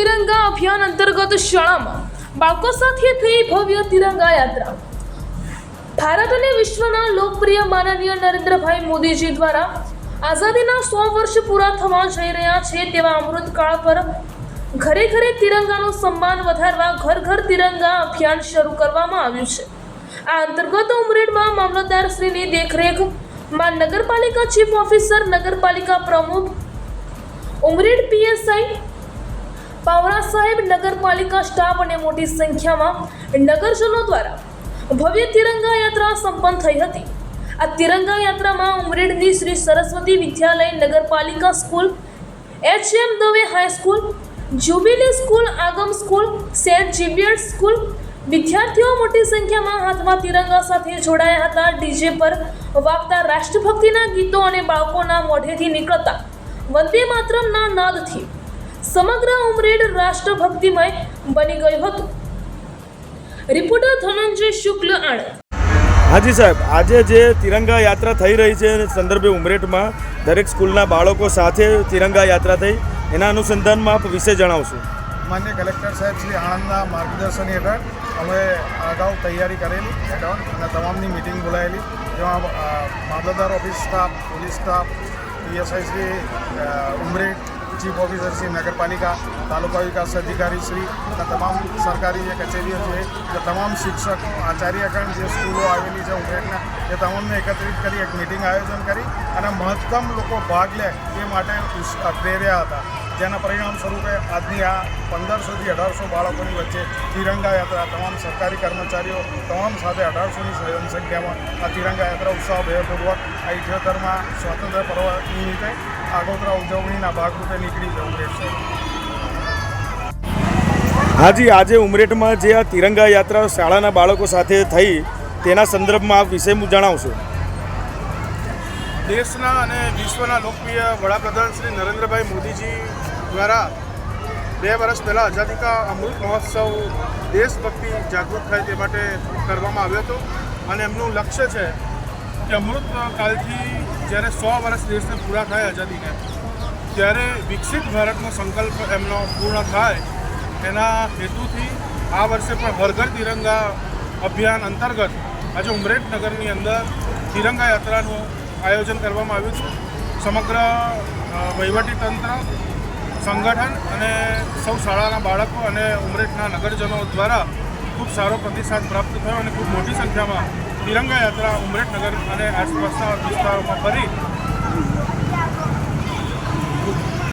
અભિયાન અંતર્ગત શાળામાં બાળકો સાથે થઈ ભવ્ય તિરંગા યાત્રા. ભારત અને વિશ્વના લોકપ્રિય માનનીય નરેન્દ્રભાઈ મોદીજી દ્વારા આઝાદીના સો વર્ષ પૂરા થવા જઈ રહ્યા છે તેવા અમૃતકાળ પર ઘરે ઘરે તિરંગાનું સન્માન વધારવા ઘર ઘર તિરંગા અભિયાન શરૂ કરવામાં આવ્યું છે. આ અંતર્ગત ઉમરેડમાં મામલતદારશ્રીની દેખરેખમાં નગરપાલિકા ચીફ ઓફિસર, નગરપાલિકા પ્રમુખ, ઉમરેડ પીએસઆઈ પાવરા સાહેબ નગરપાલિકા સ્ટાફ અને મોટી સંખ્યામાં નગરજનો દ્વારા ભવ્ય તિરંગા યાત્રા સંપન્ન થઈ હતી. આ તિરંગા યાત્રામાં ઉમરેડની શ્રી સરસ્વતી વિદ્યાલય નગરપાલિકા school H M Dave high school jubilee school, Agam school, Saint Xavier's school વિદ્યાર્થીઓ મોટી સંખ્યામાં હાથમાં તિરંગા સાથે જોડાયા હતા. ડીજે પર વાગતા રાષ્ટ્રભક્તિના ગીતો અને બાળકોના મોઢેથી નીકળતા વંદે માતરમના નાદથી સમગ્ર ઉમરેડ રાષ્ટ્રભક્તિમય બની ગયું હતું. રિપોર્ટર ધનંજય શુક્લ આણંદ. હાજી સાહેબ આજે જે તિરંગા યાત્રા થઈ રહી છે સંદર્ભે ઉમરેઠમાં દરેક સ્કૂલના બાળકો સાથે તિરંગા યાત્રા થઈ. એના અનુસંધાનમાં આપ વિશે જણાવશો. માન્ય કલેક્ટર સાહેબ શ્રી આણંદના માર્ગદર્શન હેઠળ અમે અગાઉ તૈયારી કરેલી અગાઉ અને તમામની મિટિંગ બોલાયેલી. જેમાં મામલતદાર office staff police staff PSI Shri Umreth chief officer Shri નગરપાલિકા, તાલુકા વિકાસ અધિકારી શ્રી અને તમામ સરકારી જે કચેરીઓ છે, જે તમામ શિક્ષક, આચાર્યગણ જે સ્કૂલો આવેલી છે ઉમેરના એ તમામને એકત્રિત કરી, એક મિટિંગ આયોજન કરી અને મહત્તમ લોકો ભાગ લે એ માટે પ્રેર્યા હતા. જેના પરિણામ સ્વરૂપે આજની આ પંદરસોથી અઢારસો બાળકોની વચ્ચે તિરંગા યાત્રા, તમામ સરકારી કર્મચારીઓ, તમામ સાથે અઢારસોની સંખ્યામાં આ તિરંગા યાત્રા ઉત્સાહભેરપૂર્વક આ ઇઠ્યોતરમાં સ્વાતંત્ર્ય પર્વ નિમિત્તે આગોતરા ઉજવણીના ભાગરૂપે નીકળી જવું રહેશે. હાજી, આજે ઉમરેઠમાં જે આ તિરંગા યાત્રા શાળાના બાળકો સાથે થઈ, તેના સંદર્ભમાં આપ વિશે જણાવશો. દેશના અને વિશ્વના લોકપ્રિય વડાપ્રધાન શ્રી નરેન્દ્રભાઈ મોદીજી દ્વારા બે વર્ષ પહેલાં આઝાદી કા અમૃત મહોત્સવ દેશભક્તિ જાગૃત થાય તે માટે કરવામાં આવ્યો હતો. અને એમનું લક્ષ્ય છે કે અમૃત કાલથી જ્યારે સો વર્ષ દેશને પૂરા થાય આઝાદીને, ત્યારે વિકસિત ભારતનો સંકલ્પ એમનો પૂર્ણ થાય એના હેતુથી આ વર્ષે પણ હરઘર તિરંગા અભિયાન અંતર્ગત આજે ઉમરેઠ નગરની અંદર તિરંગા યાત્રાનું આયોજન કરવામાં આવ્યું છે. સમગ્ર વહીવટીતંત્ર, સંગઠન અને સૌ શાળાના બાળકો અને ઉમરેઠના નગરજનો દ્વારા ખૂબ સારો પ્રતિસાદ પ્રાપ્ત થયો અને ખૂબ મોટી સંખ્યામાં તિરંગા યાત્રા ઉમરેઠ નગર અને આસપાસના વિસ્તારોમાં ફરી